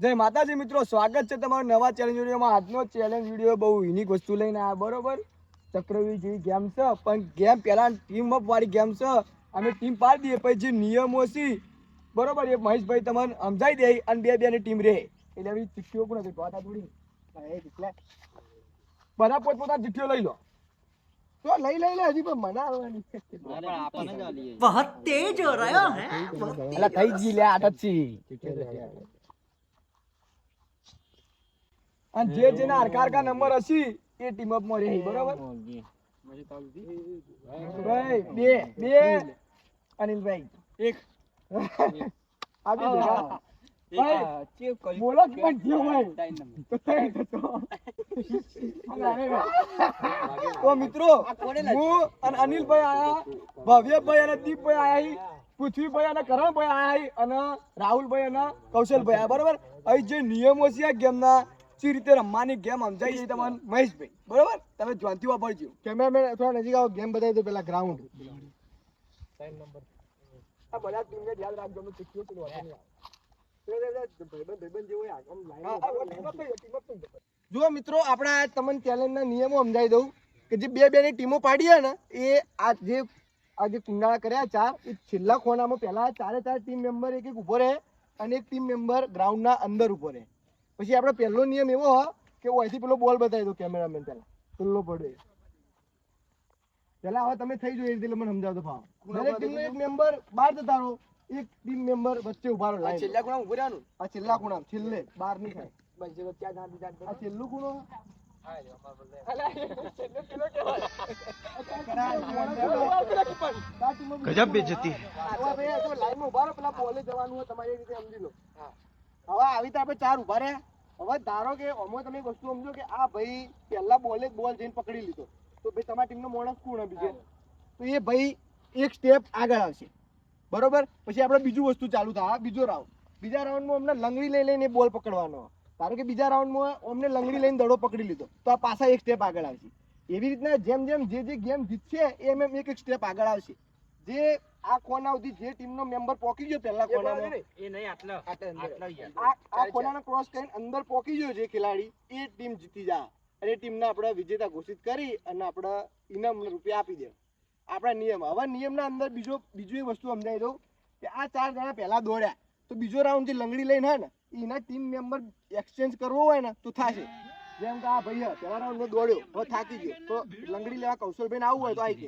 જય માતાજી મિત્રો સ્વાગત છે તમારો નવા ચેલેન્જ વિડીયોમાં. આજનો ચેલેન્જ વીડિયો બહુ યુનિક વસ્તુ લઈને આવ્યા બરોબર? ચક્રવ્યૂહ જેવી ગેમ છે પણ ગેમ પહેલાં ટીમ અપ વાળી ગેમ છે. અમે ટીમ પાડી દઈએ પછી જે નિયમો છે બરોબર? એ મહેશભાઈ તમને સમજાઈ દે અને બે બેની ટીમ રહે. એટલે હવે ચિઠ્ઠીઓ પણ હતી વાત થોડી બધા પોત પોતાની ચિઠ્ઠીઓ લઈ લો. તો લઈ લઈ લે હજી પણ મના આવવાની બહુ તેજ હો. રહ્યો હે અલા થઈ જી લે આટત છે. અને જે જેના હરકાર કા નંબર હશે એ ટીમ અપમાં રહી બરાબર? ભાઈ બે બે. અનિલભાઈ. એક. આવી બે બોલો પણ જે હોય. તો થઈ જતો. તો. મિત્રો હું અને અનિલભાઈ આયા ભવ્યભાઈ અને દીપભાઈ આયા હી. પૃથ્વીભાઈ અને કરણભાઈ આયા હી. અને રાહુલભાઈ અને કૌશલભાઈ આયા બરોબર? અહીં જે નિયમો છે આ ગેમના જે રીતે રમવાની ગેમ સમજાઈ છે તમને મહેશભાઈ. બરોબર? તમે ધ્યાનથી વાપરજો કેમેરામેન થોડા નજીક આવો ગેમ બતાવી દો પેલા ગ્રાઉન્ડ આ બધા ટીમને યાદ રાખજો અમે શીખ્યું છું. જુઓ મિત્રો આપણે આ તમને ચેલેન્જના નિયમો સમજાવી દઉં કે જે બે બે ની ટીમો પાડી છે ને એ આ જે આ જે કુંડાળા કર્યા ચાર એ છેલ્લા ખોનામાં પહેલા ચારે ચાર ટીમ મેમ્બર એક એક ઊભો રહે અને એક ટીમ મેમ્બર ગ્રાઉન્ડના અંદર ઊભો રહે. પછી આપણે પહેલો નિયમ એવો હ કે અહીંથી પેલો બોલ બતાવી દો કેમેરામેન પહેલા. પેલો પડે. પેલા હવે તમે થઈ જોઈએ એટલે મને સમજાવતો ભાવ દરેક ટીમનો એક મેમ્બર બહાર જતા રહો. એક ટીમ મેમ્બર વચ્ચે ઊભા રહો આ છેલ્લા ખૂણા ઊભો રહેવાનું. આ છેલ્લા ખૂણા છેલ્લે બહાર નહીં થાય. બસ જે વચ્ચે આ આ છેલ્લું ખૂણો. ગજબ બેજતી. લાઈનમાં ઊભા રહો પેલા બોલે જવાનું હોય તમારી રીતે સમજી લો. હવે આવી રીતે આપણે ચાર ઊભા રહ્યા. હવે ધારો કે અમે તમે એક વસ્તુ સમજો કે આ ભાઈ પહેલા બોલે બોલ જઈને પકડી લીધો. તો ભાઈ તમારા ટીમનો માણસ કોણ બીજો તો એ ભાઈ એક સ્ટેપ આગળ આવશે. બરોબર? પછી આપણે બીજું વસ્તુ ચાલુ થાય. બીજો રાઉન્ડ બીજા રાઉન્ડમાં અમને લંગડી લઈ લઈને બોલ પકડવાનો. ધારો કે બીજા રાઉન્ડમાં અમને લંગડી લઈને દડો પકડી લીધો. તો આ પાછા એક સ્ટેપ આગળ આવશે. એવી રીતના જેમ જેમ જે જે ગેમ જીતશે એમ એમ એક એક સ્ટેપ આગળ આવશે. જે આ કોના સુધી જે ટીમનો મેમ્બર પોકી ગયો પહેલા એ કોનામાં નહીં. આટલે. અંદર. આ કોનાનો ક્રોસ કરીને અંદર પોકી ગયો જે ખેલાડી એ ટીમ જીતી જા. અને એ ટીમને આપણે વિજેતા ઘોષિત કરી અને આપણે ઇનામ રૂપિયા આપી દે. આપણા નિયમ. હવે નિયમના અંદર બીજો બીજું એ વસ્તુ સમજાવી દઉં કે આ ચાર જણા પહેલા દોડ્યા. તો બીજો રાઉન્ડ જે લંગડી લઈને હે ને એના ટીમ મેમ્બર એક્સચેન્જ કરવો હોય ને તો થશે. જેમ કે આ ભાઈ પહેલા રાઉન્ડ દોડ્યો હવે થાકી ગયો. તો લંગડી લેવા કૌશલભાઈને આવવું હોય તો આવી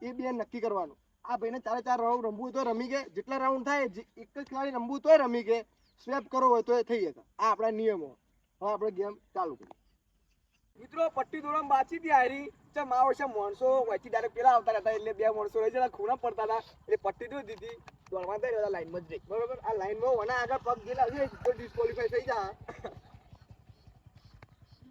જાય એ બે નક્કી કરવાનું. આ ભાઈને ચારે ચાર રાઉન્ડ રમવું તો રમી ગયા જેટલા રાઉન્ડ થાય એક જ ખેલાડી રમવું તોય રમી ગયા સ્વેપ કરવો હોય તો એ થઈ જશે. આ આપણા નિયમો. હવે આપણે ગેમ ચાલુ કરીએ. મિત્રો, પટ્ટી દોરવામાં બાચી હતી હારી ચમ, આ વર્ષે માણસો વચ્ચે ડાયરેક્ટ પેલા આવતા હતા એટલે બે માણસો રહી જતા, ખૂણા પડતા હતા. એટલે પટ્ટી દોરી દીધી. દોડવા થઈ રહ્યા લાઈનમાં જ રહી. બરોબર? આ લાઈનમાં વના આગળ પગ ગયેલા છે, તો ડિસ્કોલિફાઈ થઈ જા.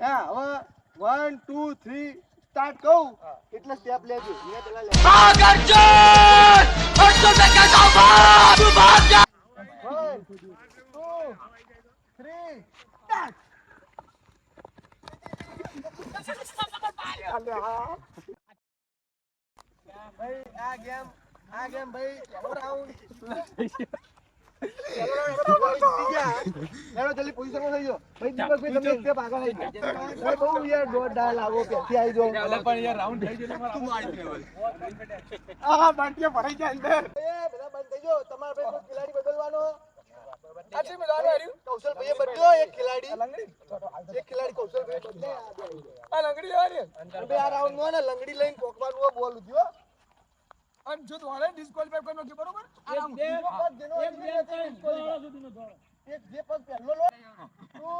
હા, હવે વન ટુ થ્રી સ્ટાર્ટ કહું એટલે સ્ટેપ લેજો મેં પેલા લે One, two, three, start. ભાઈ આ ગેમ આ ગેમ ભાઈ રાઉન્ડ તમારે ભાઈ બદલવાનો આ છે મેં કૌશલભાઈએ બદલ્યો એક ખેલાડી લંગડી આ લંગડી આ રાઉન્ડ લંગડી લઈને પોકવાનું બોલ ઉધ્યો અને જો દોડે ડિસ્કોલિફાઈ કરી નાખ્યું બરોબર? એક જે પગ પહેલો લો. ટુ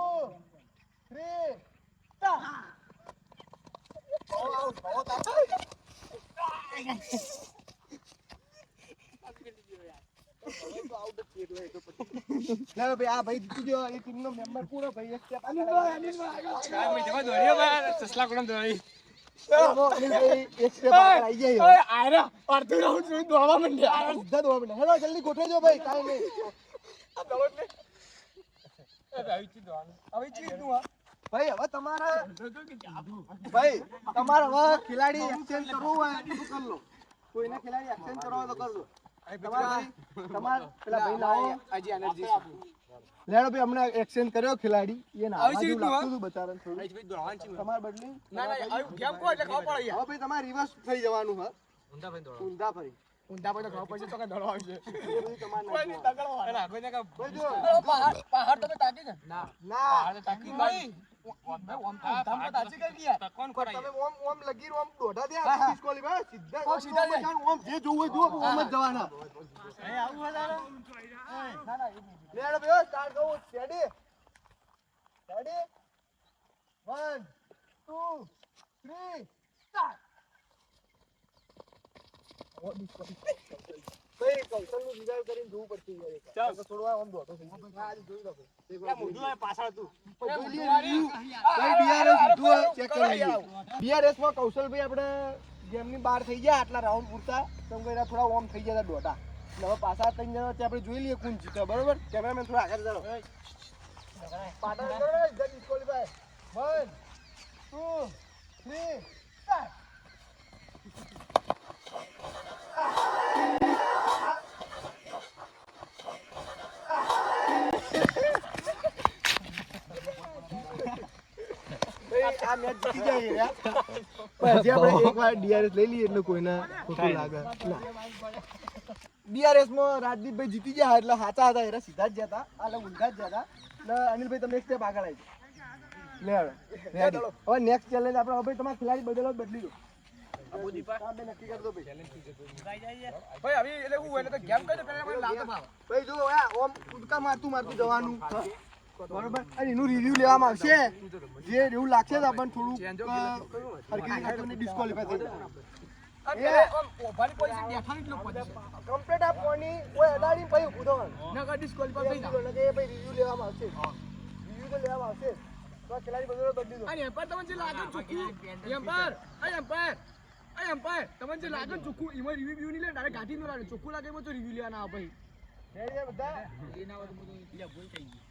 થ્રી ભાઈ આ ભાઈ જીતી એ ટીમનો મેમ્બર પૂરો ભાઈ એક step આગળ. ભાઈ કાંઈ નહીં. હવે ચીજનું આ. ભાઈ હવે તમારા ભાઈ તમારે હવે ખેલાડી એક્સચેન્જ કરવું હોય તો કરી લો. કોઈને ખેલાડી એક્સચેન્જ કરવો હોય તો કરજો તમારે તમારે પેલા ભાઈ લાવો આજે એનર્જી લેડો ભાઈ હમણાં એક્સચેન્જ કર્યો ખેલાડી. એ ના આવી જેવું લાગતું હતું બચારાને થોડું. તમારે બદલી? ના ના કેમ કહો એટલે ખાવ પડે હવે ભાઈ તમારે રિવર્સ થઈ જવાનું હા? ઊંધા ફરી ઊંધા પછી ખબર પડશે તો કે દડો આવશે. કોઈ નહીં, તગડો. કોઈને કાંઈ- ભાઈ પહાડ પહાડ તમે તાકી ને ના. ના. પહાડ તો તાકી ના ના નહીં. લેડો ભાઈ સ્ટાર્ટ કરો. રેડી રેડી 1 2 3 સ્ટાર્ટ ભાઈ કૌશલનું revive કરીને જોવું પડશે યાર એક વાર. તો થોડું આ આમ દોઢો થઈ ગયો. હા, આજે જોઈ લો ભાઈ. એક વાર જોઈ લો. પણ જોઈ લઈએ review. ભાઈ DRS લીધું હોય, check કરી લઈએ. DRS માં કૌશલભાઈ આપણે ગેમની બહાર થઈ ગયા આટલા રાઉન્ડ પૂરતા તો થોડા ઓમ થઈ ગયા દોઢા હવે પાછા ત્રણ જણા આપણે જોઈ લઈએ કોણ જીતે બરોબર કેમેરામેન થોડા આગળ ચાલો પાટણ કરો ને, જલ્દી disqualify. One, two, three, આ match જીતી ગયા યાર. પણ હજી આપણે એકવાર DRS લઈ લઈએ એટલે કોઈને ખોટું લાગે. ના. DRS માં રાજદીપભાઈ જીતી ગયા એટલે સાચા હતા એરા સીધા જ ગયા એટલે ઊંધા જ ગયા એટલે અનિલભાઈ તમે એક સ્ટેપ આગળ આવી લે હવે. હવે નેક્સ્ટ ચેલેન્જ આપણે હવે તમારા ખેલાડી બદલો બદલી દો. ભાઈ. ભાઈ હવે એટલે હું એને ગેમ કરી દે પહેલા મને ભાઈ જો ઓમ કુદકા મારતું મારતું જવાનું બરોબર? અને એનું રિવ્યુ લેવામાં આવશે. જે એવું લાગશે તો આપણને થોડું હરકી રીતે ડિસ્કોલિફાય થઈ જાય. કમ્પ્લીટ આ પોની કોઈ અડાડી પછી ઊભું થવાનું. ભાઈ રિવ્યુ લેવામાં આવશે. રિવ્યુ તો લેવામાં આવશે. તો ખેલાડી બદલો બદલી દો અને એમ્પાયર તમને જે લાગે ચોખ્ખું એમ્પાયર આ એમ્પાયર આ એમ્પાયર તમને જે લાગે ચોખ્ખું એમાં રિવ્યુ વ્યૂ નહીં લે ડાયરેક્ટ ગાડી નો લાગે. ચોખ્ખું લાગે એમાં તો રિવ્યુ લેવાના આવે ભાઈ. બધા?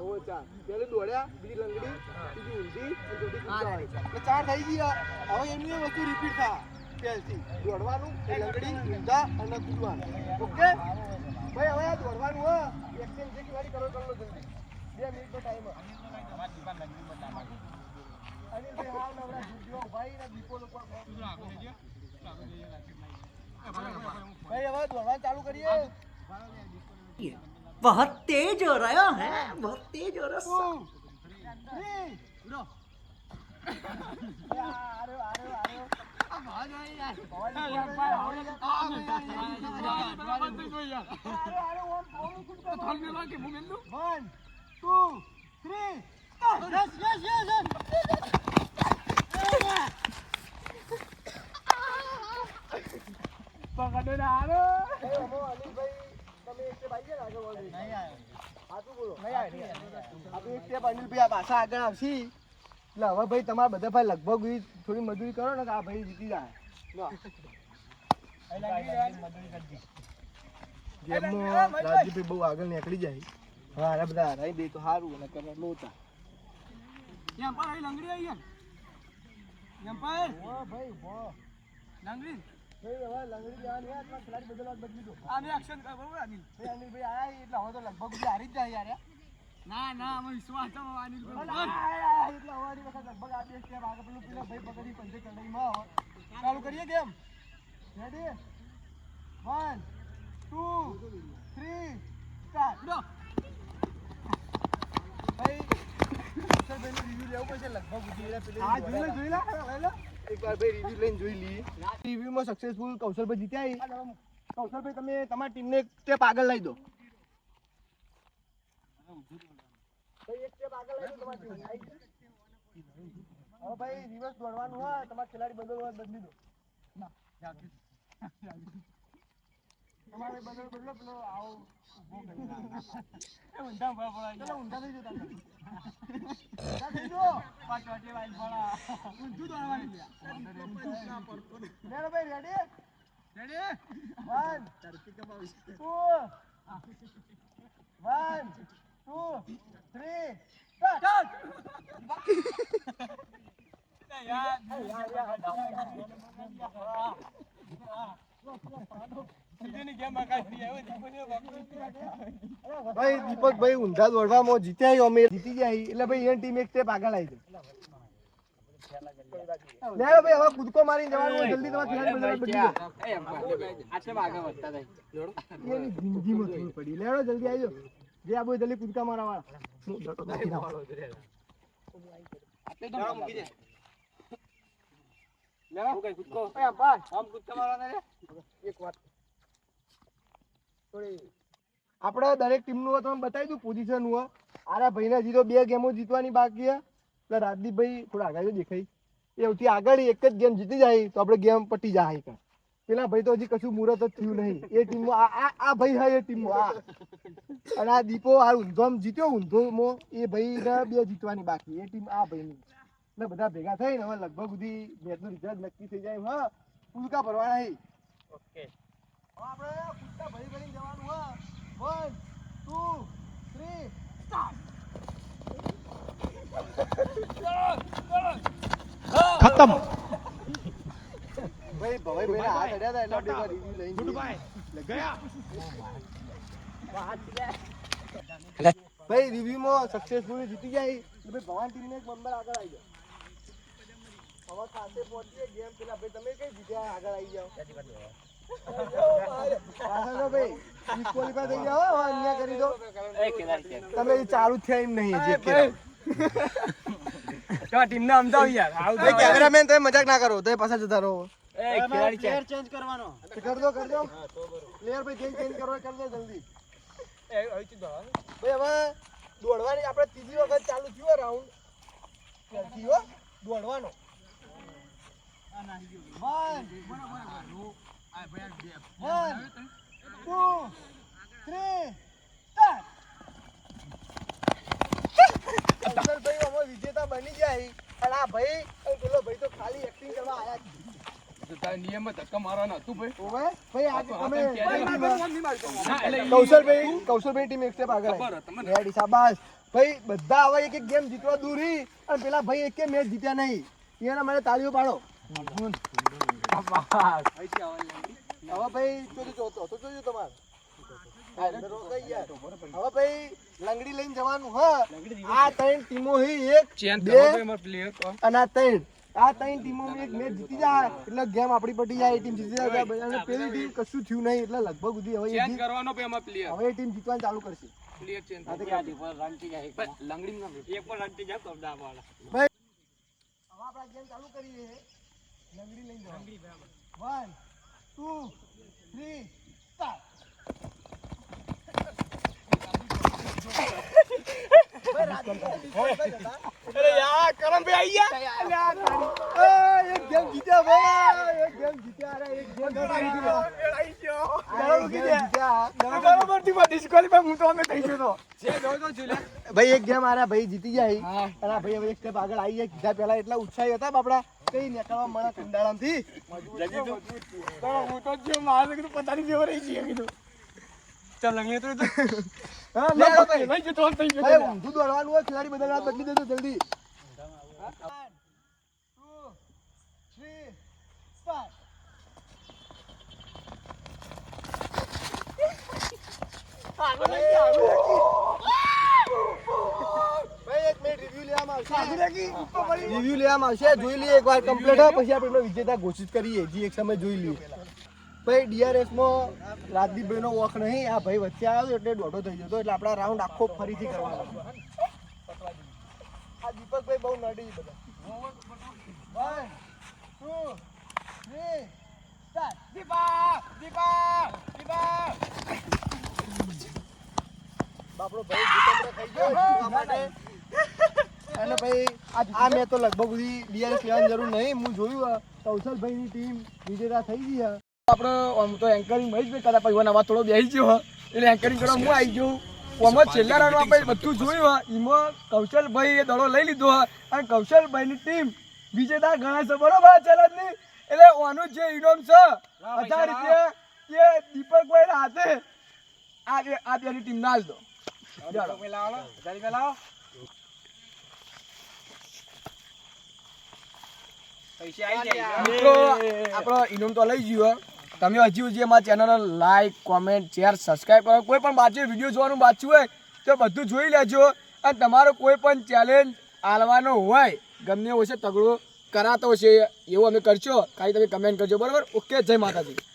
થી. ચાલતી ચાર પેલી દોડ્યા બીજી લંગડી બીજી ઊંધી ચોથી હા, એટલે ચાર થઈ ગયા હવે એમની વસ્તુ રિપીટ થાય પહેલથી. દોડવાનું લંગડી ઊંધા અને કૂદવાનું. ઓકે? ભાઈ હવે આ દોડવાનું હો. એક્સચેન્જ જે ખેલાડી કરો કરો જલ્દી બે મિનિટનો ટાઈમ અનિલભાઈ હાલ નવરા ભાઈ ને દીપો લોકો ભાઈ હવે દોડવાનું ચાલુ કરીએ. बहुत तेज हो रहा है बहुत तेज हो रहा है One, two, three. પાછા આગળ આવશે. એટલે હવે ભાઈ તમારે બધા ભાઈ લગભગ થોડી મજૂરી કરો ને આ ભાઈ જીતી જાય. ગેમમાં રાજદીપભાઈ બહુ આગળ નીકળી જાય હવે બધા હરાઈ દે તો સારું અને કરે લોચા લંગડી આવી ગયા ભાઈ લંગડી ભાઈ હવે લંગડી લેવાની હે એટલે ખેલાડી બદલવા બદલી દો. આ મેં એક્શન કર બરોબર અનિલ? ભાઈ આયા એટલે હવે તો લગભગ બધી હારી જ જાય યાર યાર. ના ના અમે વિશ્વાસ છે અનિલ એટલે હવારી વખત લગભગ આ બે step આગળ પેલું પેલા ભાઈ પકડી પંચે હવે. ચાલુ કરીએ game ready one two three start ભાઈ અક્ષરભાઈનું review લેવું પડશે લગભગ જોઈ લે, જોઈ લે. લઈ લો. એકવાર સક્સેસફુલ કૌશલભાઈ જીત્યા. કૌશલભાઈ, તમે તમારી ટીમને એક સ્ટેપ આગળ લઈ દો. ભાઈ, એક સ્ટેપ આગળ તમારી રિવર્સ દોડવાનું હોય, તમારે ખેલાડી બદલવા બદલી દો. તમારે બદલો બદલો પેલો આવો ઊભો કરી નાખો. ચલો ઊંધા થઈ જાઓ તમે. ઊંધા થઈ જાઓ. ઊંધું દોડવાનું લ્યા. લેલો ભાઈ, ready? One, two, one, યાર યાર start. ભાઈ દીપકભાઈ ઊંધા દોડવામાં જીત્યા અમે જીતી ગયા છીએ. એટલે ભાઈ એની ટીમ એક સ્ટેપ આગળ આવી જાય લે ભાઈ હવે કૂદકો મારીને જવાનું જલ્દી તમારે જિંદગીમાં પડી. લેડો જલ્દી આવજો જે આ બોય જલ્દી કૂદકા મારવા વાળા. એ એક વાત. આપણે દરેક ટીમનું તમને બતાવી દઉં પોઝિશન હોય. આરા ભાઈને હજી તો બે ગેમો જીતવાની બાકી છે એટલે રાજદીપભાઈ થોડા આગળ દેખાય. એ સૌથી આગળ એક જ ગેમ જીતી જાય તો આપણે ગેમ પટી જાય કાં પેલા ભાઈ તો હજી કશું મુહૂર્ત જ થયું નહીં. એ ટીમમાં આ આ ભાઈ હા એ ટીમમાં આ. અને આ દીપો આ ઊંધોમ જીત્યો ઊંધોમાં એ ભાઈને બે જીતવાની બાકી. એ ટીમ આ ભાઈની. એટલે બધા ભેગા થઈને હવે લગભગ સુધી મેચનું રિઝલ્ટ નક્કી થઈ જાય હા, પુલકા ભરવાના હવે આપણે પુલકા ભરી ભરીને જવાનું હા વન ટુ થ્રી ખતમ ભાઈ ભવાઈ ભાઈને હાથ અડ્યા હતા એટલે આપણે એકવાર review લઈને જઈએ. ભાઈ રિવ્યુમાં સક્સેસફુલી જીતી ગયા ઈ. એટલે ભાઈ ભવાન ટીમને એક નંબર આગળ આવી જાઓ હવે ખાતે પહોંચીએ ગેમ પેલા ભાઈ તમે કઈ જીત્યા આગળ આવી જાઓ તમે ચાલુ થયા એમ નહીં હજી એકે યાર કેમેરામેન તમે મજાક ના કરો તો પાછા જતા રહો પ્લેયર ચેન્જ કરવાનો જલ્દી દોડવાની આપણે ત્રીજી વખત ચાલુ થયો રાઉન્ડ દોડવાનો વન ટુ થ્રી સ્ટાર્ટ ભાઈ અમે વિજેતા બની છીએ. અને આ ભાઈ પેલો ભાઈ તો ખાલી એક્ટિંગ કરવા આયા જ ઓવે ભાઈ આજે તમે કૌશલભાઈ કૌશલભાઈ ટીમ એક સ્ટેપ આગળ ભાઈ બધા આવા એક એક ગેમ જીતવા દૂર અને પેલા ભાઈ એક મેચ જીત્યા નહીં એના માટે તાળીઓ પાડો હવે ભાઈ ચોરી જોતો તો જોજો તમારે. હવે ભાઈ લંગડી લઈને જવાનું હા આ ત્રણ. ટીમો હી એક બે અને આ ત્રણ આ ત્રણ ટીમો એક મેચ જીતી જાય એટલે ગેમ આપણી પડી જાય એ ટીમ જીતી જાય અને પેલી ટીમ કશું થયું નહીં. એટલે લગભગ સુધી હવે એ પ્લેયર હવે એ ટીમ જીતવાનું ચાલુ કરશે. હા તો ક્યાં? હવે આપણે ગેમ ચાલુ કરીએ. લંગડી વન ટુ થ્રી સ્ટાર્ટ એક ગેમ જીત્યા ભાઈ એક ગેમ જીત્યા. અરે એક ગેમ જીત્યા. ભાઈ એક ગેમ આરા ભાઈ જીતી જાય અને ભાઈ હવે એક સ્ટેપ આગળ આવી જાય કીધા પેલા એટલા ઉત્સાહી હતા બાપડા. કઈ નીકળવા મળે કુંડાળામાંથી હા, લે ભાઈ. ભાઈ, ઊંધું દોડવાનું હોય ખેલાડી બદલવા બદલી દેજો જલ્દી. One, two, three, start. ભાઈ, એક મિનિટ review લેવામાં આવશે. જોઈ લઈએ એકવાર કમ્પ્લીટ પછી આપણે વિજેતા ઘોષિત કરીએ. જે એક સમય જોઈ લઈએ. ભાઈ ડીઆરએસમાં રાજદીપભાઈનો વોક નહીં. આ ભાઈ વચ્ચે આવ્યો એટલે દોઢો થઈ જતો. એટલે આપણા રાઉન્ડ આખો ફરીથી કરવાનો આ દીપકભાઈ બહુ નડી બાપડો ભાઈ ગયો. અને ભાઈ આ મેં તો લગભગ બધી ડીઆરએસ લેવાની જરૂર નહીં. હું જોયું કૌશલભાઈની ટીમ વિજેતા થઈ ગઈ આપણે આમ તો એન્કરિંગ મહેશભાઈ કરતા પછી નવા થોડો બેસી ગયો એટલે એન્કરિંગ કરવા હું આવી ગયો. ઓમાં છેલ્લા રાઉન્ડમાં આપણે બધું જોયું એમાં કૌશલભાઈ એ દડો લઈ લીધો અને કૌશલભાઈની ટીમ વિજેતા ગણાય છે. બરોબર ચાલે જ નહીં એટલે ઓનું જે ઇનામ છે હજાર રૂપિયા એ દીપકભાઈ હાથે આ આ ટીમ ના દો. મિત્રો, આપણો ઇનામ તો લઈ ગયો તમે હજી સુધી અમારા channel like comment share subscribe કરો. કોઈ પણ બાજુ વીડિયો જોવાનું બાજુ હોય, તો બધું જોઈ લેજો. અને તમારો કોઈ પણ ચેલેન્જ આલવાનો હોય, ગમે હોય છે, તગડો કરાતો છે, એવું અમે કરશો, ખાલી તમે કમેન્ટ કરજો. બરાબર? ઓકે, જય માતાજી.